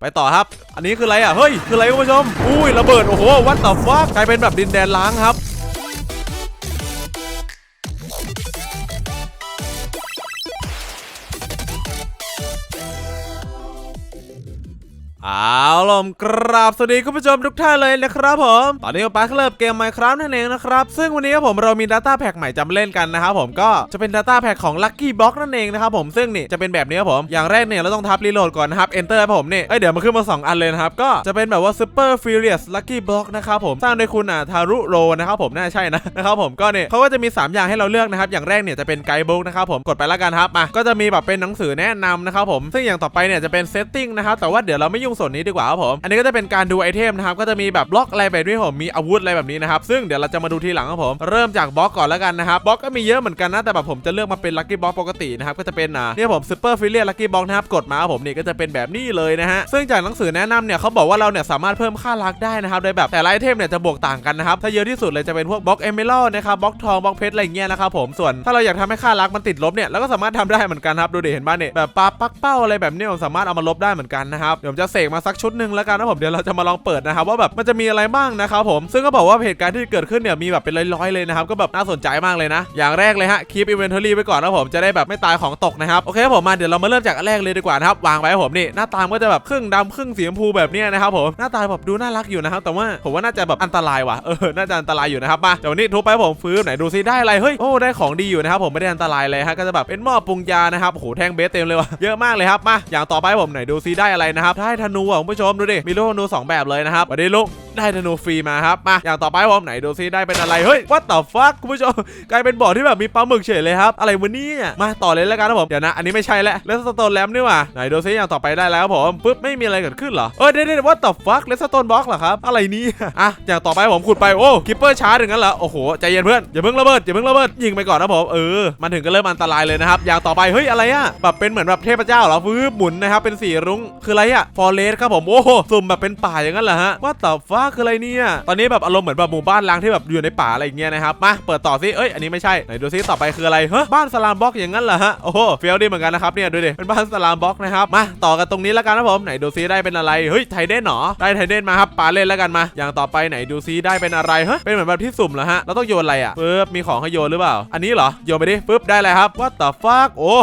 ไปต่อครับ อันนี้คืออะไรอะ เฮ้ย คืออะไรคุณผู้ชม อุ้ย ระเบิด โอ้โห วัดต่อฟักกลายเป็นแบบดินแดนล้างครับ เอาล่ะกราบสวัสดีคุณผู้ชมทุกท่านเลยนะครับผม ตอนนี้ก็ปาร์คเลิฟเกม Minecraft นั่นเองนะครับ ซึ่งวันนี้ครับผมเรามี Data Pack ใหม่จะมาเล่นกันนะครับผมก็จะเป็น Data Pack ของ Lucky Block นั่นเองนะครับผมซึ่งนี่จะเป็นแบบนี้ครับผมอย่างแรกเนี่ยเราต้องทับรีโหลดก่อนนะครับ Enter ครับผมนี่เอ้ยเดี๋ยวมันขึ้นมา 2 อันเลยนะครับ ก็จะเป็นแบบว่า Super Furious Lucky Block นะครับผมสร้างโดยคุณอะทารุโรนะครับผมน่าใช่นะนะครับผมก็เนี่ยเขาก็จะมี 3 อย่างให้เราเลือกนะครับอย่างแรกเนี่ยจะเป็นไกด์บุ๊กนะครับผมกดไปแล้วกันครับมาก็จะมีแบบเป็นหนังสือแนะนำนะครับผมซึ่งอย่างต่อไปเนี่ยจะเป็น Setting นะครับแต่ว่าเดี๋ยวเราไม่ยุ่งส่วนนี้ดีกว่าครับผม อันนี้ก็จะเป็นการดูไอเทมนะครับ ก็จะมีแบบบล็อกอะไรแบบนี้ผม มีอาวุธอะไรแบบนี้นะครับ ซึ่งเดี๋ยวเราจะมาดูทีหลังครับผม เริ่มจากบล็อกก่อนแล้วกันนะครับ บล็อกก็มีเยอะเหมือนกันนะ แต่แบบผมจะเลือกมาเป็นลัคกี้บล็อกปกตินะครับ ก็จะเป็นอ่าเนี่ยผมซูเปอร์ฟิลเลียลัคกี้บล็อกนะครับ กดมาครับผมนี่ก็จะเป็นแบบนี้เลยนะฮะ ซึ่งจากหนังสือแนะนำเนี่ยเขาบอกว่าเราเนี่ยสามารถเพิ่มค่าลักได้นะครับโดยแบบแต่ละไอเทมเนี่ยจะบวกต่างกันนะครับ ถ้าเยอะที่สุดเลยจะเป็นพวกบล็อกเอเมอรัลนะครับ บล็อกทองบล็อกเพชรอะไรเงี้ยนะครับผม ส่วนถ้าเราอยากทำให้ค่าลักมันติดลบเนี่ยเราก็สามารถทำได้เหมือนกันครับ ดูดิเห็นบ้านเนี่ยแบบปลาปักเป้าอะไรแบบนี้ผมสามารถเอามาลบได้เหมือนกันนะครับ เดี๋ยวผมจะเสกมาสักชุดนึ่งแล้วกันนะผมเดี๋ยวเราจะมาลองเปิดนะครับว่าแบบมันจะมีอะไรบ้างนะครับผมซึ่งก็บอกว่าเหตุการณ์ที่เกิดขึ้นเนี่ยมีแบบเป็นร้อยๆเลยนะครับก็แบบน่าสนใจมากเลยนะ อย่างแรกเลยฮะ keep inventory ไว้ก่อนนะผมจะได้แบบไม่ตายของตกนะครับโอเคผมมาเดี๋ยวเรามาเริ่มจากอันแรกเลยดีกว่านะครับวางไว้ผมนี่หน้าตามก็จะแบบครึ่งดำครึ่งสีชมพูแบบนี้นะครับผมหน้าตาแบบดูน่ารักอยู่นะครับแต่ว่าผมว่าน่าจะแบบอันตรายว่ะเออน่าจะอันตรายอยู่นะครับมาเดี๋ยววันนี้ทุบไปผมฟื้นไหนดูซิได้อะไรเฮ้ยโอ้ได้ของดีอยู่นะครับผมไม่ได้อันตรายเลยฮะก็จะแบบเป็นหม้อปรุงยานะครับโอ้โหแท่งเบสเต็มเลยว่ะเยอะมากเลยครับมาอย่างต่อไปผมไหนดูซิได้อะไรนะครับได้ธนูอะคุณผู้ชมดูดิมีลูกธนูสองแบบเลยนะครับวัสดีลูก ได้ธนูฟรีมาครับมาอย่างต่อไปผมไหนดูซิได้เป็นอะไรเฮ้ย what the fuck คุณผู้ชมกลายเป็นบ่อที่แบบมีปลาหมึกเฉยเลยครับอะไรวะเนี่ยมาต่อเลยแล้วกันนะผมเดี๋ยวนะอันนี้ไม่ใช่แล้วเลสโตนแลมนี่ว่าไหนดูซิอย่างต่อไปได้แล้วครับผมปุ๊บไม่มีอะไรเกิดขึ้นเหรอเออเดี๋ยเดี๋ยว what the fuck เลสโตนบล็อกเหรอครับอะไรนี่อะอย่างต่อไปผมขุดไปโอ้คิปเปอร์ชาร์จอย่างนั้นเหรอโอ้โหใจเย็นเพื่อนอย่าเพิ่งระเบิดอย่าเพิ่งระเบิดยิงไปก่อนนะผมเออมันถึงก็เริ่มอันตรายเลยนะครับอย่างต่อไปเฮ้ยอะไรอะแบบเป็นเหมือนแบบเทพเจ้าเหรอฟื้นหมุนนะครับเป็นสีรุ้งคืออะไรอะฟอเรสครับผมโอ้โหสุ่มแบบเป็นป่าอย่างนั้นเหรอฮะว่าต่ฟ้าคืออะไรเนี่ย ตอนนี้แบบอารมณ์เหมือนแบบหมู่บ้านล้างที่แบบอยู่ในป่าอะไรอย่างเงี้ยนะครับ มาเปิดต่อซิเอ้ย อันนี้ไม่ใช่ ไหนดูซิต่อไปคืออะไรเฮ้ยบ้านสลามบล็อกอย่างนั้นเหรอฮะ โอ้โห เฟี้ยวดีเหมือนกันนะครับเนี่ยดูดิ เป็นบ้านสลามบล็อกนะครับ มาต่อกันตรงนี้แล้วกันนะผม ไหนดูซิได้เป็นอะไร เฮ้ย ไทเดนเหรอ ได้ไทเดนมาครับปาเล่นแล้วกันมา อย่างต่อไปไหนดูซิได้เป็นอะไรเฮ้ย เป็นเหมือนแบบที่สุ่มเหรอฮะ เราต้องโยนอะไรอะปึ๊บมีของให้โยนหรือเปล่า อันนี้เหรอ โยนไปดิปึ๊บได้เลยครับ what the fuck โอ้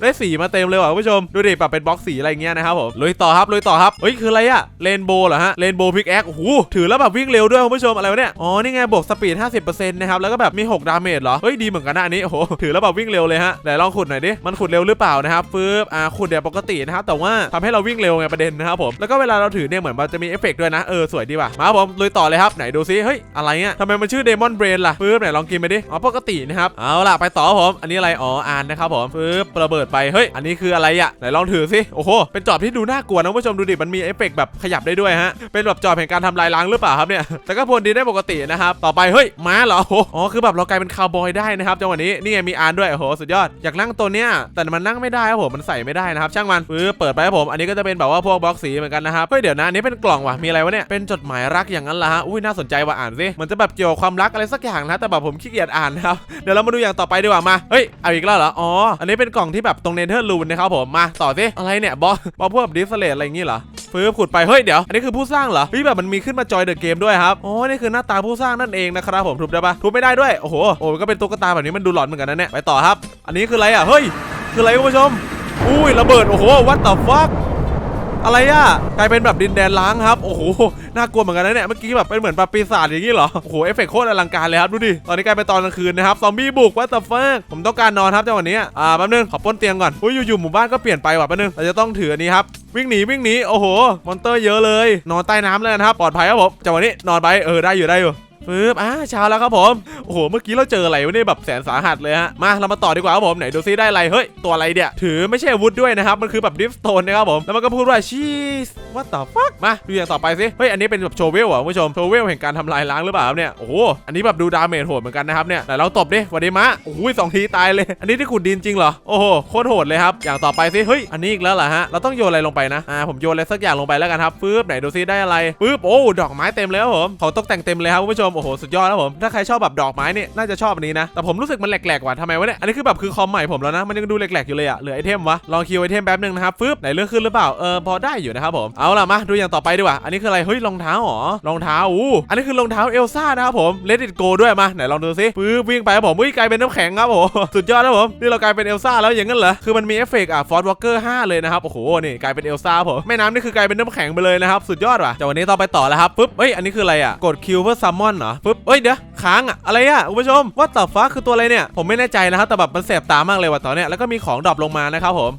ได้สีมาเต็มเลยว่ะคุณผู้ชม ดูดิปรับเป็นบล็อกสีอะไรเงี้ยนะครับผมลุยต่อครับลุยต่อครับเฮ้ยคืออะไรอะเรนโบว์เหรอฮะเรนโบว์พิกแอคโอ้โหถือแล้วแบบวิ่งเร็วด้วยคุณผู้ชมอะไรวะเนี่ยอ๋อนี่ไงบวกสปีด 50%นะครับแล้วก็แบบมี 6 ดาเมจเหรอเฮ้ยดีเหมือนกันนะอันนี้โอ้โหถือแล้วแบบวิ่งเร็วเลยฮะไหนลองขุดหน่อยดิมันขุดเร็วหรือเปล่านะครับปึ๊บอ่าขุดเดี๋ยวปกตินะครับแต่ว่าทำให้เราวิ่งเร็วไงประเด็นนะครับผมแล้วก็เวลาเราถือเนี่ยเหมือนมันจะมีเอฟเฟกต์ด้วยนะเออสวยดีว่ะมาผมลุยต่อเลยครับไหนดูซิเฮ้ยอะไรเงี้ยทำไมมันชื่อเดมอนเบรนล่ะปึ๊บไหนลองกินไปดิอ๋อปกตินะครับเอาล่ะไปต่อผมอันนี้อะไรอ๋ออ่านนะครับผมปึ๊บระเบิดไปเฮ้ยอันนี้คืออะไรอะไหนลองถือสิโอ้โหเป็นจอบที่ดูน่ากลัวนะผู้ชมดูดิมันมีเอฟเฟกต์แบบขยับได้ด้วยฮะเป็นแบบจอบแห่งการทำลายล้างหรือเปล่าครับเนี่ย แต่ก็พลดีได้ปกตินะครับ ต่อไปเฮ้ยม้าเหรอโอ้โหอ๋อคือแบบเรากลายเป็นคาวบอยได้นะครับจังหวะนี้นี่ไงมีอ่านด้วยโอ้โหสุดยอดอยากนั่งตัวเนี้ยแต่มันนั่งไม่ได้ครับผมมันใส่ไม่ได้นะครับช่างมันปึ๊บเปิดไปครับผมอันนี้ก็จะเป็นแบบว่าพวกบล็อกสีเหมือนกันนะครับเฮ้ยเดี๋ยวนะอันนี้เป็นกล่องว่ะมีอะไรวะเนี่ยเป็นจดหมายรักอย่างนั้นเหรอฮะอุ้ยน่าสนใจว่ะอ่านสิมันจะแบบเกี่ยวกับความรักอะไรสักอย่างนะแต่แบบผมขี้เกียจอ่านนะครับเดี๋ยวเรามาดูอย่างต่อไปดีกว่ามาเฮ้ยเอาอีกแล้วเหรออ๋ออันนี้เป็นกล่องที่แบบตรงเนเธอร์ลูนนะครับผมมาต่อสิอะไรเนี่ยบอบอพวกดิสเลตอะไรอย่างงี้เหรอ ฟื้นขุดไปเฮ้ยเดี๋ยวอันนี้คือผู้สร้างเหรอเฮ้ยแบบมันมีขึ้นมาจอยเดอะเกมด้วยครับอ๋อนี่คือหน้าตาผู้สร้างนั่นเองนะครับผมทุบได้ปะทุบไม่ได้ด้วยโอ้โหโอ้ก็เป็นตุ๊กตาแบบนี้มันดูหลอนเหมือนกันนะเนี่ยไปต่อครับ อันนี้คืออะไรอะเฮ้ยคืออะไรคุณผู้ชมอุ้ยระเบิดโอ้โหวัตถุฟลัก อะไรอะกลายเป็นแบบดินแดนล้างครับ โอ้โห น่ากลัวเหมือนกันนะเนี่ย เมื่อกี้แบบเป็นเหมือนปลาปีศาจอย่างนี้เหรอ โอ้โห เอฟเฟกต์โคตรอลังการเลยครับ ดูดิ ตอนนี้กลายเป็นตอนกลางคืนนะครับ ซอมบี้บุกว่าแต่เฟิร์ผมต้องการนอนครับจังหวะนี้ อ่า แป๊บนึง ขอป้นเตียงก่อน อุ้ย อยู่ๆ หมู่บ้านก็เปลี่ยนไปว่ะ แป๊บนึง เราจะต้องถืออันนี้ครับวิ่งหนีวิ่งหนีโอ้โห มอนเตอร์เยอะเลย นอนใต้น้ำเลยนะครับ ปลอดภัยครับผมจังหวะนี้นอนไปเออได้อยู่ได้อยู่ ปึ๊บอ่าเช้าแล้วครับผม โอ้โห เมื่อกี้เราเจออะไรวะเนี่ยแบบแสนสาหัสเลยฮะ มาเรามาต่อดีกว่าครับผม ไหนดูซิได้อะไร เฮ้ย ตัวอะไรเนี่ย ถือไม่ใช่อาวุธด้วยนะครับ มันคือแบบดิฟสโตนนะครับผม แล้วมันก็พูดว่าชีส what the fuck มา ดูอย่างต่อไปสิ เฮ้ย อันนี้เป็นแบบโชเวลอะคุณผู้ชม โชเวลแห่งการทำลายล้างหรือเปล่าเนี่ย โอ้โห อันนี้แบบดูดาเมจโหดเหมือนกันนะครับเนี่ย ไหนเราตบดิวันดีมะโอ้ยสองทีตายเลย อันนี้ที่ขุดดินจริงเหรอ โอ้โห โคตรโหดเลยครับ อย่างต่อไปสิ เฮ้ย อันนี้อีกแล้วเหรอฮะ เราต้องโยนอะไรลงไปนะ อ่า ผมโยนอะไรสักอย่างลงไปแล้วกันครับปึ๊บไหนดูซิได้อะไรปึ๊บโอ้ดอกไม้เต็มเลยครับผมของตกแต่งเต็มเลยครับผู้ชมโอ้โหสุดยอดแล้วผมถ้าใครชอบแบบดอกไม้เนี่ยน่าจะชอบอันนี้นะแต่ผมรู้สึกมันแหลกๆว่ะทำไมวะเนี่ยอันนี้คือแบบคือคอมใหม่ผมแล้วนะมันยังดูแหลกๆอยู่เลยอะเหลือไอเทมวะลองคิวไอเทมแป๊บนึงนะครับฟึบไหนเรื่องขึ้นหรือเปล่าเออพอได้อยู่นะครับผมเอาล่ะมาดูอย่างต่อไปดีกว่าอันนี้คืออะไรเฮ้ยรองเท้าเหรอรองเท้าอู้อันนี้คือรองเท้าเอลซ่านะครับผมเลดิตโกด้วยมาไหนลองดูซิปึ๊บวิ่งไปครับผมอุ้ยกลายเป็นน้ำแข็งครับผมสุดยอดครับผมนี่เรากลายเป็นเอลซ่าแล้วอย่างนั้นเหรอคือมันมีเอฟเฟกต์อะฟอร์ดวอลเกอร์5เลยนะครับโอ้โหนี่กลายเป็นเอลซ่าผมแม่น้ำนี่คือกลายเป็นน้ำแข็งไปเลยนะครับสุดยอดว่ะจากวันนี้ต่อไปต่อแล้วครับปึ๊บเฮ้ยอันนี้คืออะไรอะกดคิวเพื่อซัมมอนเหรอปึ๊บเฮ้ยเดี๋ยวค้างอะอะไรอะคุณผู้ชมว่าต่อฟ้าคือตัวอะไรเนี่ยผมไม่แน่ใจนะครับแต่แบบมันแสบตามากเลยว่ะตอนเนี้ยแล้วก็มีของดรอปลงมานะครับผม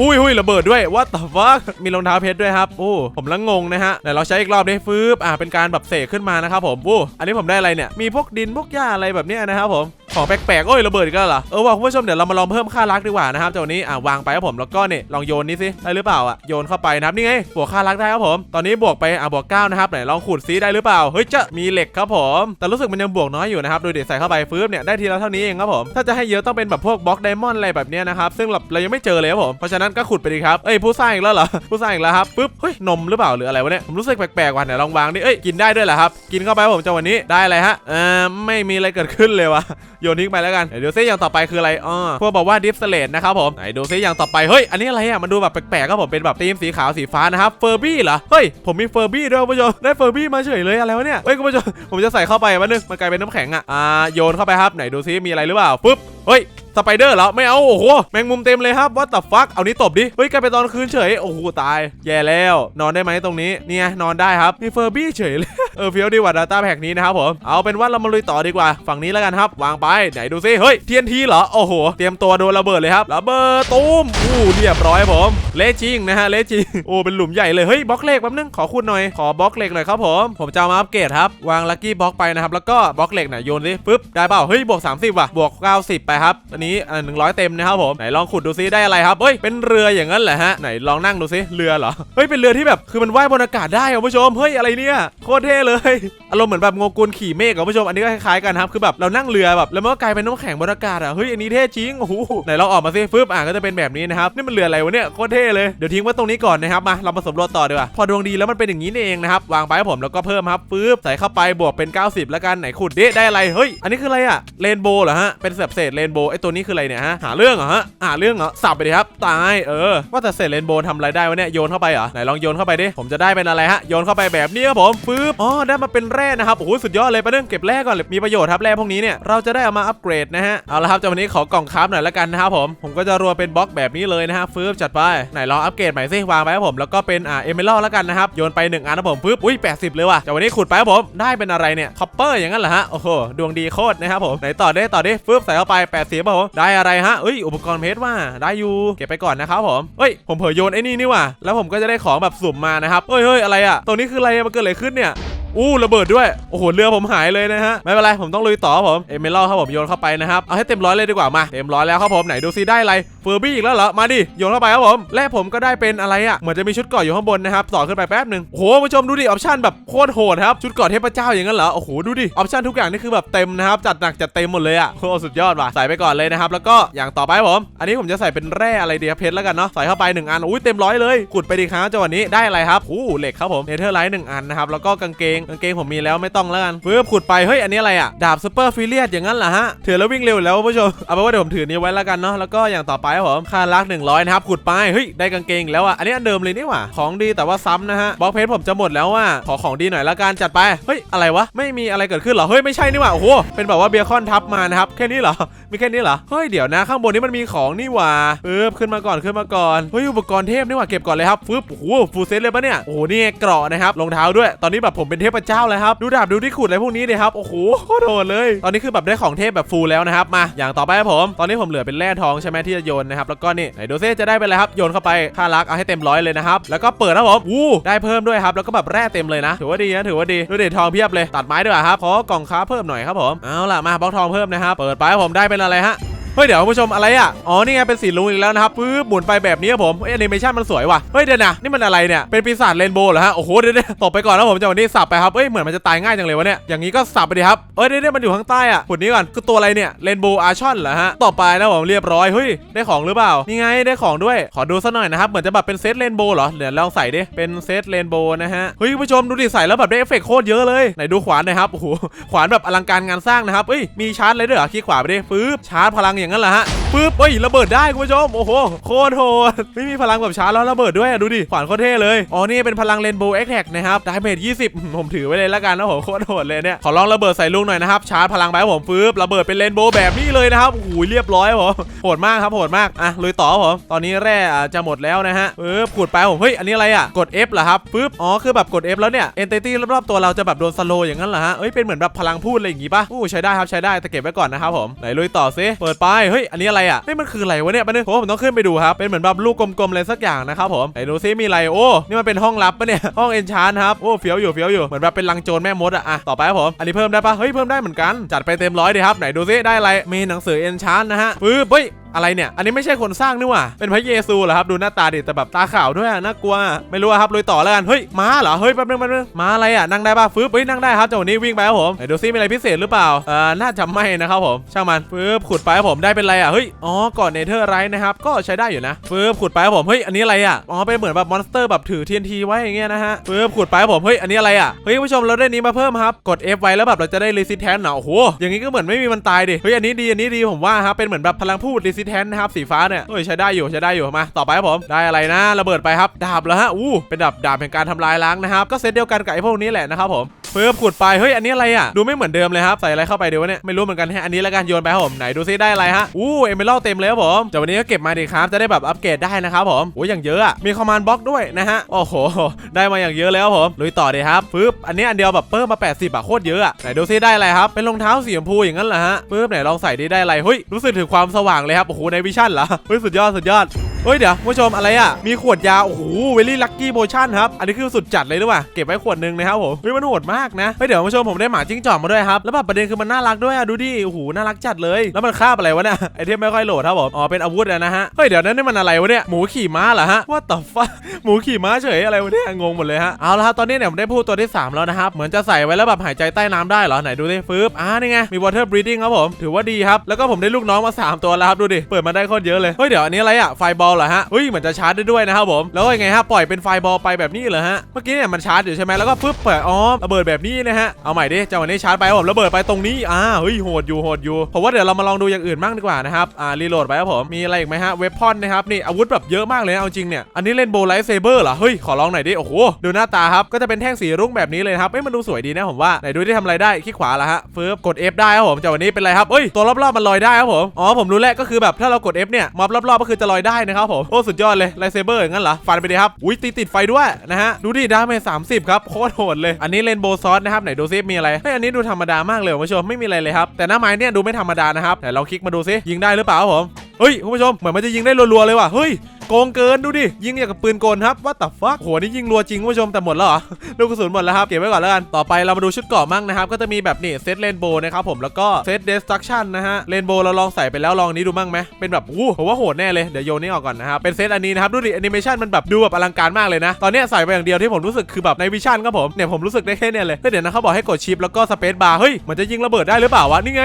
อุ้ยอุ้ยระเบิดด้วยว่าต่อฟ้ามีรองเท้าเพชรด้วยครับโอ้ผมละงงนะฮะเดี๋ยวเราใช้อีกรอบนี้ฟืบอ่าเป็นการแบบเสกขึ้นมานะครับผมโอ้อันนี้ผมได้อะไรเนี่ยมีพวกดินพวกหญ้าอะไรแบบเนี้ยนะครับผม ของแปลกๆโอ้ยระเบิดอีกแล้วเหรอเออว่ะคุณผู้ชมเดี๋ยวเรามาลองเพิ่มค่ารักดีกว่านะครับจากนี้อ่าวางไปครับผมแล้วก็เนี่ยลองโยนนี่สิได้หรือเปล่าอะโยนเข้าไปนะครับนี่ไงบวกค่ารักได้ครับผม ตอนนี้บวกไปอ่าบวก9นะครับไหนลองขุดซิได้หรือเปล่าเฮ้ยจะมีเหล็กครับผม แต่รู้สึกมันยังบวกน้อยอยู่นะครับดูเดี๋ยวใส่เข้าไปฟืบเนี่ยได้ทีละเท่านี้เองครับผมถ้าจะให้เยอะต้องเป็นแบบพวกบล็อกไดมอนด์อะไรแบบเนี้ยนะครับซึ่งเรายังไม่เจอเลยครับผมเพราะฉะนั้นก็ขุดไปดีครับเอ้ยผู้สร้างอีกแล้วเหรอผู้สร้างอีกแล้วครับปึ๊บเฮ้ยนมหรือเปล่าหรืออะไรวะเนี่ยผมรู้สึกแปลกๆว่ะไหนลองวางดิเอ้ยกินได้ด้วยเหรอครับกินเข้าไปผมจังวันนี้ได้อะไรฮะเออไม่มีอะไรเกิดขึ้นเลยวะโยนทิ้งไปแล้วกันเดี๋ยวดูซิอย่างต่อไปคืออะไรอ๋อพวกบอกว่าดิฟสเลตนะครับผมไหนดูซิอย่างต่อไปเฮ้ยอันนี้อะไรอะมันดูแบบแปลกๆครับผมเป็นแบบธีมสีขาวสีฟ้านะครับเฟอร์บี้เหรอเฮ้ยผมมีเฟอร์บี้ด้วยคุณผู้ชมได้เฟอร์บี้มาเฉยเลยอะไรวะเนี่ยเฮ้ยคุณผู้ชมผมจะใส่เข้าไปวันนึงมันกลายเป็นน้ำแข็งอะอ่าโยนเข้าไปครับไหนดูซิมีอะไรหรือเปล่าปุ๊บเฮ้ย สไปเดอร์เหรอไม่เอาโอ้โหแมงมุมเต็มเลยครับว่าแต่ฟักเอานี้ตบดิเฮ้ยกลายเป็นตอนคืนเฉยโอ้โหตาย แย่แล้ว นอนได้ไหมตรงนี้เนี่ยนอนได้ครับมีเฟอร์บี้เฉยเลยเออเฟี้ยวดีกว่าดัตต้าแพ็กนี้นะครับผมเอาเป็นว่าเรามาลุยต่อดีกว่า ฝั่งนี้แล้วกันครับ วางไปไหนดูซิเฮ้ยเทียนทีเหรอโอ้โหเตรียมตัวโดนระเบิดเลยครับระเบิดตูมอู้เรียบร้อยผมเละจริงนะฮะเละจริงโอ้เป็นหลุมใหญ่เลยเฮ้ยบล็อกเหล็กแป๊บนึงขอคุณหน่อยขอบล็อกเหล็กหน่อยครับผมผมจะมาอัปเกรดครับวางลัคกี้บล็อกไปนะครับแล้วก็บล็อกเหล็กเนี่ยโยนดิปึ๊บได้เปล่าเฮ้ยบวก 30 ว่ะบวก 90 ไปครับอันนี้หนึ่งร้อยเต็มนะครับผมไหนลองขุดดูซิได้อะไรครับเฮ้ยเป็นเรืออย่างนั้นเหรอฮะไหนลองนั่งดูซิเรือเหรอเฮ้ยเป็นเรือที่แบบคือมันว่ายบนอากาศได้คุณผู้ชมเฮ้ยอะไรเนี่ยโคตรเท่เลยอารมณ์เหมือนแบบงกุลขี่เมฆคุณผู้ชมอันนี้ก็คล้ายๆกันครับคือแบบเรานั่งเรือแบบแล้วมันก็กลายเป็นน้ำแข็งบนอากาศอะเฮ้ยอันนี้เท่จริงโอ้โหไหนลองออกมาซิฟึบอะก็จะเป็นแบบนี้นะครับนี่มันเรืออะไรวะเนี่ยโคตรเท่เลยเดี๋ยวทิ้งไว้ตรงนี้ก่อนนะครับมาเรามาสำรวจต่อดีกว่าพอดวงดีแล้วมันเป็นอย่างนี้เองนะครับวางไปให้ผมแล้วก็เพิ่มครับฟึบใส่เข้าไปบวกเป็น 90 แล้วกันไหนขุดดิได้อะไรเฮ้ยอันนี้คืออะไรอะเรนโบว์เหรอฮะเป็นเศษเศษเรนโบว์ไอตัวนี้คืออะไรเนี่ยฮะหาเรื่องเหรอฮะหาเรื่องเหรอสับไปดิครับตายเออว่าแต่เศษเรนโบว์ทำอะไรได้วะเนี่ยโยนเข้าไปเหรอไหนลองโยนเข้าไปดิผมจะได้เป็นอะไรฮะโยนเข้าไปแบบนี้ครับผมฟึบอ๋อได้มาเป็นแร่นะครับโอ้โหสุดยอดเลยไปะเรื่องเก็บแร่ก่อนมีประโยชน์ครับแร่พวกนี้เนี่ยเราจะได้เอามาอัปเกรดนะฮะเอาละครับจากวันนี้ขอกล่องคราฟหน่อยละกันนะครับผมผมก็จะรวมเป็นบล็อกแบบนี้เลยนะฮะฟึบจัดไปไหนลองอัปเกรดใหม่สิวางไปครับผมแล้วก็เป็นอ่าเอเมอรัลล้วกันนะครับโยนไปหนึ่งอันนะผมฟึบอุ้ย80 เลยว่ะจากวันนี้ขุดไปครับผมได้เป็นอะไรเนี่ยคอปเปอร์อย่างนั้นเหรอฮะโอ้โหดวงดีโคตรนะครับผมไหนต่อได้ต่อดิฟึบใส่เข้าไป80ครับผมได้อะไรฮะเอ้ย อุปกรณ์เพชรว่าได้อยู่เก็บไปก่อนนะครับผมเฮ้ยผมเผยโยนไอ้นี่นี่ว่ะแล้วผมก็จะได้ของแบบสุ่มมานะครับเฮ้ยเฮ้ยอะไรอะตรงนี้คืออะไรมันเกิดอะไรขึ้นเนี่ยอู้ระเบิดด้วย โอ้โห เรือผมหายเลยนะฮะ ไม่เป็นไร ผมต้องลุยต่อครับผม เอเมอรัลครับผมโยนเข้าไปนะครับ เอาให้เต็มร้อยเลยดีกว่ามา เต็มร้อยแล้วครับผม ไหนดูซิได้อะไร เฟอร์บี้อีกแล้วเหรอ มาดิ โยนเข้าไปครับผม และผมก็ได้เป็นอะไรอะ่ะ เหมือนจะมีชุดเกาะอยู่ข้างบนนะครับ ต่อขึ้นไปแป๊บหนึ่งโอ้โหผู้ชมดูดิ ออปชั่นแบบโคตรโหดครับ ชุดเกาะเทพเจ้าอย่างนั้นเหรอ โอ้โห ดูดิ ออปชั่นทุกอย่างนี่คือแบบเต็มนะครับ จัดหนักจัดเต็มหมดเลยอะ่ะ โอ้สุดยอดว่ะ ใส่ไปก่อนเลยนะครับ แล้วก็อย่างต่อไปผม อันนี้ผมจะใส่เป็นแร่อะไรดีครับเพชรแล้วกันเนาะ ใส่เข้าไปหนึ่งอัน อุ้ยเต็มร้อยเลยขุดไปดีครับจังหวะนี้ได้อะไรครับอู้เหล็กครับผมเนเธอร์ไลท์หนึ่งอันนะครับ แล้วก็กางเกง กางเกงผมมีแล้วไม่ต้องแล้วกันเฟืบขุดไป เฮ้ย อันนี้อะไรอะดาบซูเปอร์ฟิเลียสอย่างนั้นเหรอฮะถือแล้ววิ่งเร็วแล้วผู้ชมเอาเป็นว่าเดี๋ยวผมถือนี้ไว้แล้วกันเนาะแล้วก็อย่างต่อไปครับผมค่ารัก100นะครับขุดไปเฮ้ยได้กางเกงแล้วอะอันนี้อันเดิมเลยนี่หว่าของดีแต่ว่าซ้ำนะฮะบล็อกเพชรผมจะหมดแล้วอะขอของดีหน่อยละกันจัดไปเฮ้ยอะไรวะไม่มีอะไรเกิดขึ้นเหรอเฮ้ยไม่ใช่นี่หว่าโอ้โหเป็นแบบว่าเบียคอนทับมานะครับแค่นี้เหรอ มีแค่นี้เหรอ เฮ้ยเดี๋ยวนะข้างบนนี้มันมีของนี่หว่าปึ๊บขึ้นมาก่อนขึ้นมาก่อนเฮ้ยอุปกรณ์เทพนี่หว่าเก็บก่อนเลยครับฟึบโอ้โหฟูลเซตเลยปะเนี่ยโอ้โหนี่เกราะนะครับรองเท้าด้วย ตอนนี้แบบผมเป็นเทพเจ้าเลยครับดูดาบดูที่ขุดอะไรพวกนี้ดิครับโอ้โหโคตรโหดเลย ตอนนี้คือแบบได้ของเทพแบบฟูลแล้วนะครับมาอย่างต่อไปครับผม ตอนนี้ผมเหลือเป็นแร่ทองใช่ไหมที่จะโยนนะครับแล้วก็นี่ไหนดูซิจะได้เป็นอะไรครับโยนเข้าไปค่ารักเอาให้เต็มร้อยเลยนะครับแล้วก็เปิดครับผมอู้ได้เพิ่มด้วยครับแล้วก็แบบแร่เต็มเลยนะ ถือว่าดีนะถือว่าดีดูเด็ดทองเพียบเลยตัดไม้ดีกว่าครับขอกล่องค้าเพิ่มหน่อยครับผมเอาล่ะมาบล็อกทองเพิ่มนะครับเปิดไปผมได้เป็นอะไรฮะ เฮ้ยเดี๋ยวคุณผู้ชมอะไรอะอ๋อนี่ไงเป็นสีลุงอีกแล้วนะครับปึ๊บหมุนไปแบบนี้ครับผมเฮ้ยแอนิเมชันมันสวยว่ะเฮ้ยเดี๋ยวนะนี่มันอะไรเนี่ยเป็นปีศาจเรนโบว์เหรอฮะโอ้โหเดี๋ยวๆตบไปก่อนแล้วผมจะวันนี้สับไปครับเอ้ยเหมือนมันจะตายง่ายจังเลยวะเนี่ยอย่างนี้ก็สับไปดิครับเอ้ยเดี๋ยวๆมันอยู่ข้างใต้อะหุ่นนี้ก่อนคือตัวอะไรเนี่ยเรนโบว์อาร์ชอนเหรอฮะต่อไปนะผมเรียบร้อยเฮ้ยได้ของหรือเปล่านี่ไงได้ของด้วยขอดูสักหน่อยนะครับเหมือนจะแบบเป็นเซตเรนโบว์เหรอเดี๋ยวลองใส่ดิเป็นเซตเรนโบว์นะฮะเฮ้ยคุณผู้ชมดูดิใส่แล้วแบบได้เอฟเฟกต์โคตรเยอะเลยไหนดูขวานหน่อยครับโอ้โหขวานแบบอลังการงานสร้างนะครับเอ้ยมีชาร์จเลยด้วยเหรอคลิกขวาไปดิปึ๊บชาร์จพลังอย่างนั้นเหรอฮะปึ๊บเฮ้ยระเบิดได้คุณผู้ชมโอ้โหโคตรโหดไม่มีพลังแบบชาร์จแล้วระเบิดด้วยดูดิขวานโคตรเท่เลยอ๋อนี่เป็นพลังเรนโบว์เอ็กแท็กนะครับดาเมจ20อืมผมถือไว้เลยล้วกันนะผมโคตรโหดเลยเนี่ยขอลองระเบิดใส่ลุงหน่อยนะครับชาร์จพลังไปให้ผมปึ๊บระเบิดเป็นเรนโบว์แบบนี้เลยนะครับโอ้โหเรียบร้อยผมโหดมากครับโหดมากอะลุยต่อผมตอนนี้แร่จะหมดแล้วนะฮะปึ๊บขุดไปผมเฮ้ยอันนี้อะไรอะกด F เหรอครับปึ๊บอ๋อคือแบบกด F แล้วเนี่ยเอนติตี้รอบๆตัวเราจะแบบโดนสโลอย่างนั้นเหรอฮะเอ้ยเป็นเหมือนแบบพลังพูดอะไรอย่างงี้ป่ะอู้ใช้ได้ครับใช้ได้แต่เก็บไว้ก่อนนะครับผมไหนลุยต่อซิเปิดไปเฮ้ยอันนี้อะไรอะเฮ้ยมันคืออะไรวะเนี่ยไป๊บนึงโอ้ผมต้องขึ้นไปดูครับเป็นเหมือนแบบลูกกลมๆอะไรสักอย่างนะครับผมไหนดูซิมีอะไรโอ้นี่มันเป็นห้องลับปะเนี่ยห้องเอนชานครับโอ้เฟี้ยวอยู่เฟี้ยวอยู่เหมือนแบบเป็นลังโจรแม่มดอะอะต่อไปครับผมอันนี้เพิ่มได้ปะเฮ้ยเพิ่มได้เหมือนกันจัดไปเต็มร้อยดีครับไหนดูซิได้อะไรมีหนังสือเอนชานนะฮะปึ๊บเฮ้ย อะไรเนี่ย อันนี้ไม่ใช่คนสร้างนี่หว่า เป็นพระเยซูเหรอครับ ดูหน้าตาดิแต่แบบตาขาวด้วยน่ากลัว ไม่รู้ครับลุยต่อแล้วกัน เฮ้ย ม้าเหรอ เฮ้ยแป๊บนึงแป๊บนึงม้าอะไรอะ นั่งได้ป่ะฟื้บเฮ้ย นั่งได้ครับจังหวะนี้วิ่งไปครับผมไหนดูซิมีอะไรพิเศษหรือเปล่า เอ่อ น่าจะไม่นะครับผม ช่างมันฟื้บขุดไปครับผม ได้เป็นอะไรอะ เฮ้ย อ๋อ ก่อนเนเธอร์ไรนะครับ ก็ใช้ได้อยู่นะฟื้บขุดไปครับผม เฮ้ย อันนี้อะไรอะ อ๋อ เป็นเหมือนแบบมอนสเตอร์แบบถือ TNT ไว้อย่างเงี้ยนะฮะฟื้บขุดไปครับผม เฮ้ย อันนี้อะไรอะ เฮ้ยผู้ชมเราได้นี้มาเพิ่มครับ กด F ไว้แล้วแบบเราจะได้ resistance เนาะโอ้โหอย่างงี้ก็เหมือนไม่มีมันตายดิ เฮ้ยอันนี้ดีอันนี้ดีผมว่าครับเป็นเหมือนแบบพลังพูดรีซิสีเทนนะครับสีฟ้าเนี่ยโอ้ยใช้ได้อยู่ใช้ได้อยู่มาต่อไปครับผมได้อะไรนะระเบิดไปครับดาบแล้วฮะอู้เป็นดาบดาบแห่งการทำลายล้างนะครับก็เซตเดียวกันกับไอ้พวกนี้แหละนะครับผม เพิ่มขุดไปเฮ้ยอันนี้อะไรอะดูไม่เหมือนเดิมเลยครับใส่อะไรเข้าไปเดี๋ยวะเนี่ยไม่รู้เหมือนกันฮะอันนี้แล้วกันโยนไปครับผมไหนดูซิได้อะไรฮะอู้เอเมอรัลเต็มเลยครับผมจากวันนี้ก็เก็บมาดีครับจะได้แบบอัปเกรดได้นะครับผมโอ้ยอย่างเยอะอะมีคอมมานด์บล็อกด้วยนะฮะโอ้โหได้มาอย่างเยอะแล้วผมลุยต่อดีครับปึ๊บอันนี้อันเดียวแบบเพิ่มมา 80บาทโคตรเยอะอะไหนดูซิได้อะไรครับเป็นรองเท้าสีชมพูอย่างนั้นเหรอฮะปึ๊บไหนลองใส่ดิได้อะไรเฮ้ยรู้สึกถึงความสว่างเลยครับโอ้โหในวิชั่นเหรอเฮ้ยสุดยอดสุดยอดเฮ้ยเดี๋ยวผู้ชมอะไรอะ มีขวดยา โอ้โหเวลี่ลัคกี้โ t ชั่นครับ อันนี้คือสุดจัดเลยหรือเปล่า เก็บไว้ขวดนึงนะครับผมเฮ้ยมันโหดมากากนะเฮ้ยเดี๋ยวผู้ชมผมได้หมาจิ้งจอกมาด้วยครับแล้วแบบประเด็นคือมันน่ารักด้วยอะดูดิโอ้โหน่ารักจัดเลยแล้วมันคาบอะไรวะเนี่ยไอเทมไม่ค่อยโหลดครับผมอ๋อเป็นอาวุธนะฮะเฮ้ยเดี๋ยวนั้นนี่มันอะไรวะเนี่ยหมูขี่ม้าเหรอฮะว่าต่อฟ้าหมูขี่ม้าเฉยอะไรวะเนี่ยงงหมดเลยฮะเอาละครับตอนนี้เนี่ยผมได้พูดตัวที่สามแล้วนะครับเหมือนจะใส่ไว้แล้วแบบหายใจใต้น้ำได้เหรอไหนดูดิฟืบอ่านี่ไงมี water breathing ครับผมถือว่าดีครับแล้วก็ผมได้ลูกน้องมาสามตัวแล้วครับดูดิเปิดมาได้โคตรเยอะเลยเฮ้ยเดี๋ยวอันนี้อะไรอะไฟบอลเหรอฮะเฮ้ยเหมือนจะชาร์จได้ด้วยนะครับผมแล้วยังไงฮะปล่อยเป็นไฟบอลไปแบบนี้เหรอฮะเมื่อกี้เนี่ยมันชาร์จอยู่ใช่ไหมแล้วก็ปึ๊บเปิดอ๋อระเบิดแแบบนี้นะฮะ เอาใหม่ดิจังหวะนี้ชาร์จไปครับผมระเบิดไปตรงนี้ อ่า เฮ้ย โหดอยู่ โหดอยู่ ผมว่าเดี๋ยวเรามาลองดูอย่างอื่นบ้างดีกว่านะครับ อ่า รีโหลดไปครับผม มีอะไรอีกไหมฮะ เวพอนนะครับ นี่ อาวุธแบบเยอะมากเลยนะ เอาจริงเนี่ย อันนี้เล่นโบไลท์เซเบอร์เหรอ เฮ้ย ขอลองหน่อยดิ โอ้โห ดูหน้าตาครับ ก็จะเป็นแท่งสีรุ้งแบบนี้เลยครับเอ้ย มันดูสวยดีนะผมว่า ไหนดูที่ทำอะไรได้คลิกขวาละฮะฟึบกด F ได้ครับผมจากวันนี้เป็นไรครับเอ้ย ตัวรอบๆมันลอยได้ครับผม อ๋อ ผมรู้แล้วก็คือแบบถ้าเรากด F เนี่ย มอบรอบๆก็คือจะลอยได้นะครับผม โอ้ สุดยอดเลยไลเซเบอร์อย่างนั้นเหรอ ฟันไปดิครับ อุ้ยตีติดไฟด้วยนะฮะ ดูดิดาเมจ30ครับโคตรโหดเลย อันนี้เลนโบซอสนะครับไหนดูซิมีอะไรเฮ้อันนี้ดูธรรมดามากเลยคุณผู้ชมไม่มีอะไรเลยครับแต่หน้าไม้เนี่ยดูไม่ธรรมดานะครับไหนลองคลิกมาดูซิยิงได้หรือเปล่าผม เฮ้ยคุณผู้ชมเหมือนมันจะยิงได้รัวๆเลยว่ะเฮ้ยโกงเกินดูดิยิงอย่างกับปืนกลครับว่าแต่ฟักโหนี่ยิงรัวจริงคุณผู้ชมแต่หมดแล้วเหรอลูกกระสุนหมดแล้วครับเก็บไว้ก่อนแล้วกันต่อไปเรามาดูชุดเกราะมั่งนะครับก็จะมีแบบนี่เซตเรนโบว์นะครับผมแล้วก็เซตเดสตรักชั่นนะฮะเรนโบว์เราลองใส่ไปแล้วลองนี้ดูมั่งไหมเป็นแบบอู้ผมว่าโหดแน่เลยเดี๋ยวโยนนี่ออกก่อนนะครับเป็นเซตอันนี้นะครับดูดิแอนิเมชันมันแบบดูแบบอลังการมากเลยนะตอนนี้ใส่ไปอย่างเดียวที่ผมรู้สึกคือแบบในวิชั่นครับผมเนี่ยผมรู้สึกได้แค่เนี่ยเลยเฮ้ยเดี๋ยวนะเขาบอกให้กดชิปแล้วก็สเปซบาร์เฮ้ยมันจะยิงระเบิดได้หรือเปล่าวะนี่ไง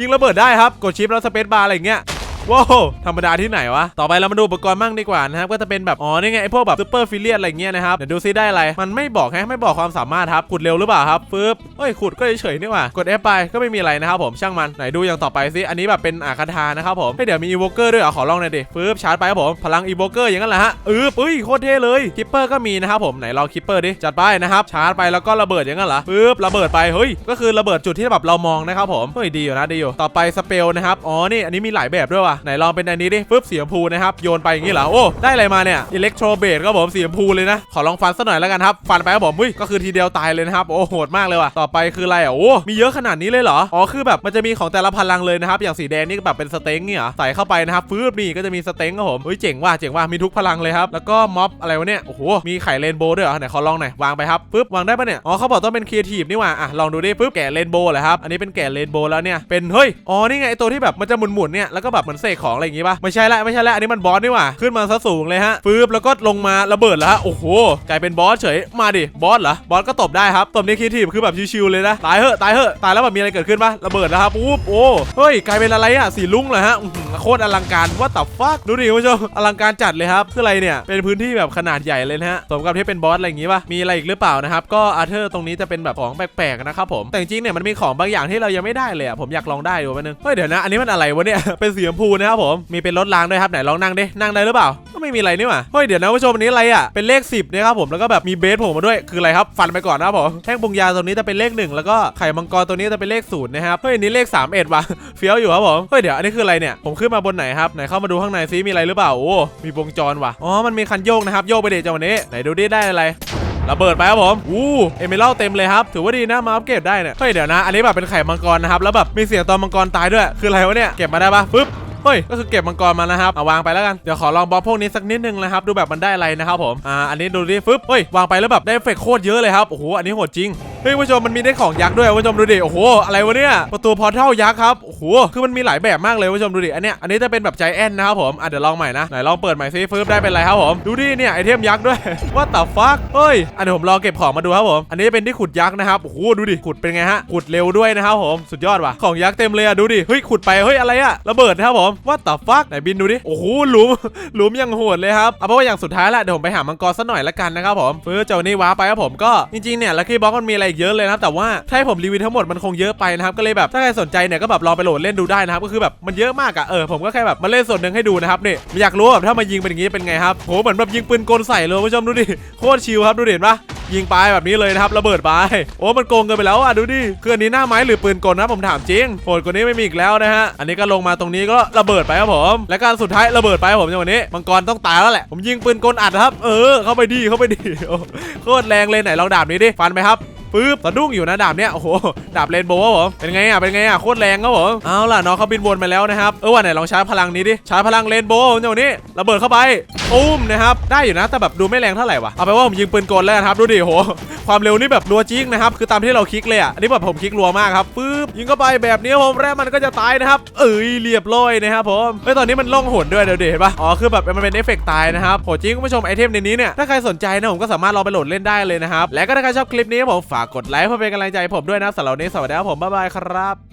ยิงระเบิดได้ครับกดชิปแล้วสเปซบาร์อะไรอย่างเงี้ย ว้าวธรรมดาที่ไหนวะ ต่อไปเรามาดูอุปกรณ์มั่งดีกว่านะครับ ก็จะเป็นแบบ อ๋อ นี่ไงไอพวกแบบซูเปอร์ฟิเลียอะไรเงี้ยนะครับ เดี๋ยวดูซิได้อะไร มันไม่บอกแฮะไม่บอกความสามารถครับ ขุดเร็วหรือเปล่าครับฟึบเฮ้ย ขุดก็เฉยๆนี่ว่ากด F ไปก็ไม่มีอะไรนะครับผม ช่างมัน ไหนดูอย่างต่อไปซิ อันนี้แบบเป็นอาคาทานะครับผมเฮ้ยเดี๋ยวมีอีโวเกอร์ด้วยเหรอขอลองหน่อยดิฟึบชาร์จไปครับผม พลังอีโวเกอร์อย่างนั้นแหละฮะเออปุ้ยโคตรเท่เลยคิปเปอร์ก็มีนะครับผมไหนลองคิปเปอร์ดิจัดไปนะครับชาร์จไปแล้วก็ระเบิดอย่างนั้นเหรอฟึบระเบิดไปเฮ้ยก็คือระเบิดจุดที่แบบเรามองนะครับผมเฮ้ยดีอยู่นะดีอยู่ต่อไปสเปลนะครับอ๋อนี่อันนี้มีหลายแบบด้วยว่ะว่ะไหนลองเป็นอันนี้ดิปึ๊บสีชมพูนะครับโยนไปอย่างนี้เหรอโอ้ได้อะไรมาเนี่ยอิเล็กโทรเบสครับผมสีชมพูเลยนะขอลองฟันสักหน่อยแล้วกันครับฟันไปครับผมอุ้ยก็คือทีเดียวตายเลยนะครับโอ้โหดมากเลยว่ะต่อไปคืออะไรอะโอ้มีเยอะขนาดนี้เลยเหรออ๋อคือแบบมันจะมีของแต่ละพลังเลยนะครับอย่างสีแดงนี่แบบเป็นสเต็งเนี่ยใส่เข้าไปนะครับฟืบนี่ก็จะมีสเต็งครับผมเฮ้ยเจ๋งว่ะเจ๋งว่ะมีทุกพลังเลยครับแล้วก็ม็อบอะไรวะเนี่ยโอ้โหมีไข่เรนโบว์ด้วยเหรอไหนขอลองหน่อยวางไปครับปึ๊บวางได้ปะเนี่ยอ๋อเขาบอกต้องเป็นครีเอทีฟนี่ว่าอะลองดูดิปึ๊บแกะเรนโบว์เหรอครับอันนี้เป็นแกะเรนโบว์แล้วเนี่ยเป็นเฮ้ยอ๋อนี่ไงไอตัวที่แบบมันจะหมุนๆเนี่ยแล้วก็แบบเหมือนเสกของอะไรอย่างงี้ปะไม่ใช่ละไม่ใช่ละอันนี้มันบอสนี่หว่าขึ้นมาซะสูงเลยฮะปึ๊บแล้วก็ลงมาระเบิดแล้วฮะโอ้โหกลายเป็นบอสเฉยมาดิบอสเหรอบอสก็ตบได้ครับตบในครีเอทีฟคือแบบชิวๆเลยนะตายเหอะตายเหอะตายแล้วแบบมีอะไรเกิดขึ้นปะระเบิดแล้วครับปุ๊บโอ้เฮ้ยกลายเป็นอะไรอะสีลุ้งเหรอฮะโคตรอลังการว่าตับฟักดูดิคุณผู้ชมอลังการจัดเลยครับคืออะไรเนี่ยเป็นพื้นที่แบบขนาดใหญ่เลยนะฮะสมกับที่เป็นบอสอะไรอย่างงี้ปะมีอะไรอีกหรือเปล่านะครับก็อาเธอร์ตรงนี้จะเป็นแบบของแปลกๆนะครับผมแต่จริงเนี่ยมันมีของบางอย่างที่เรายังไม่ได้เลยอะผมอยากลองได้ดูแป๊บนึงเฮ้ยเดี๋ยวนะอันนี้มันอะไรวะเนี่ยเป็นสีชมพูนะครับผมมีเป็นรถรางด้วยครับไหนลองนั่งดินั่งได้หรือเปล่าก็ไม่มีอะไรนี่หว่าเฮ้ยเดี๋ยวนะผู้ชมอันนี้อะไรอะเป็นเลข 10นะครับผมแล้วก็แบบมีเบสผมมาด้วยคืออะไรครับฟันไปก่อนนะครับผมแท่งปรุงยาตัวนี้จะเป็นเลขหนึ่งแล้วก็ไข่มังกรตัวนี้จะเป็นเลขศูนย์นะครับเฮ้ยอันนี้เลข3 1ว่ะเฟี้ยวอยู่ครับผมเฮ้ยเดี๋ยวอันนี้คืออะไรเนี่ยผมขึ้นมาบนไหนครับไหนเข้ามาดูข้างในซิมีอะไรหรือเปล่าโอ้มีวงจรว่ะอ๋อมันมีคันโยกนะครับโยกไปเดจังวะนี้ไหนดูดิได้อะไรระเบิดไปครับผม อู้ เอเมรัลเต็มเลยครับ ถือว่าดีนะ มาอัปเกรดได้เนี่ย เฮ้ยเดี๋ยวนะ อันนี้แบบเป็นไข่มังกรนะครับ แล้วแบบมีเสียงตอนมังกรตายด้วย คืออะไรวะเนี่ย เก็บมาได้ปะปึ๊บ เฮ้ยก็คือเก็บมังกรมานะครับเอาวางไปแล้วกันเดี๋ยวขอลองบอกพวกนี้สักนิดนึงนะครับดูแบบมันได้อะไรนะครับผมอ่าอันนี้ดูดิฟึบเฮ้ยวางไปแล้วแบบได้เอฟเฟกโคตรเยอะเลยครับโอ้โหอันนี้โหดจริง เฮ้ยผู้ชมมันมีได้ของยักษ์ด้วยคุณผู้ชมดูดิโอ้โหอะไรวะเนี่ยประตูพอร์ทัลยักษ์ครับโอ้โหคือมันมีหลายแบบมากเลยผู้ชมดูดิอันเนี้ยอันนี้จะเป็นแบบใจแอนนะครับผมอะเดี๋ยวลองใหม่นะไหนลองเปิดใหม่ซิฟึบได้เป็นไรครับผมดูดิเนี่ยไอเทมยักษ์ด้วยว่าแต่ฟักเฮ้ยอันนี้ผมลองเก็บของมาดูครับผมอันนี้เป็นที่ขุดยักษ์นะครับโอ้โหดูดิขุดเป็นไงฮะขุดเร็วด้วยนะครับผมสุดยอดว่ะของยักษ์เต็มเลยอะดูดิเฮ้ยขุดไปเฮ้ยอะไรอะระเบิดนะครับผมว่าแต่ฟักไหนบินดูดิโอ้โหหลุมหลุมยังโหดเลยครับเอาเป็นว่าอย่างสุดท้ายละเดี๋ยวผมไปหามังกรสักหน่อยละกันนะครับผมเพื่อเจ้านี่ว้าไปครับผมก็จริงๆเนี่ยลัคกี้บ็อกมันมีอะไรอีกเยอะเลยนะครับแต่ว่าถ้าให้ผมรีวิวทั้งหมดมันคงเยอะไปนะครับก็เลยแบบถ้าใครสนใจเนี่ยก็แบบลองไปโหลดเล่นดูได้นะครับก็คือแบบมันเยอะมากอะเออผมก็แค่แบบมาเล่นส่วนหนึ่งให้ดูนะครับนี่อยากรู้แบบถ้ามายิงเป็นอย่างงี้เป็นไงครับโหเหมือนแบบยิงปืนกลใส่เลยผู้ชมดูดิโคตรชิลครับดูเห็นปะยิงไปแบบนี้เลยนะครับระเบิดไปโอ้มันโกงเกินไปแล้วอะดูดิคืออันนี้หน้าไม้หรือปืนกลนะผมถามจริงโหดกว่านี้ไม่มีอีกแล้วนะฮะอันนี้ก็ลงมาตรงนี้ก็ระเบิดไปครับผมและการสุดท้ายระเบิดไปครับผมในวันนี้มังกรต้องตายแล้วแหละผมยิงปืนกลอัดครับ เออเข้าไปดีเข้าไปดีโอ้โคตรแรงเลยไหนลองดาบนี้ดิฟันไปครับ ปึ๊บสะดุ้งอยู่นะดาบเนี้ยโอ้โหดาบเรนโบว์ผมเป็นไงอะเป็นไงอะโคตรแรงครับผมเอาล่ะน้องเขาบินวนมาแล้วนะครับเออวันไหนลองใช้พลังนี้ดิใช้พลังเรนโบว์ในวันนี้ระเบิดเข้าไปปุ้มนะครับได้อยู่นะแต่แบบดูไม่แรงเท่าไหร่วะเอาไปว่าผมยิงปืนกลแล้วกันครับดูดิโหความเร็วนี่แบบรัวจริงนะครับคือตามที่เราคลิกเลยอะอันนี้แบบผมคลิกรัวมากครับปึ๊บยิงเข้าไปแบบนี้ผมแรกมันก็จะตายนะครับเอ้ยเรียบร้อยนะครับผมเฮ้ยตอนนี้มันล่องหนด้วยเดี๋ยวดิเห็นปะอ๋อคือแบบมันเป็นเอฟเฟกต์ตายนะครับโหจริงคุณผู้ชมไอเทมในนี้เนี่ยถ้าใครสนใจนะผมก็สามารถลองไปโหลดเล่นได้เลยนะครับและก็ถ้าใครชอบคลิปนี้ผมฝากกดไลค์เพื่อเป็นกำลังใจผมด้วยนะสำหรับวันนี้สวัสดีครับผมบ๊ายบายครับ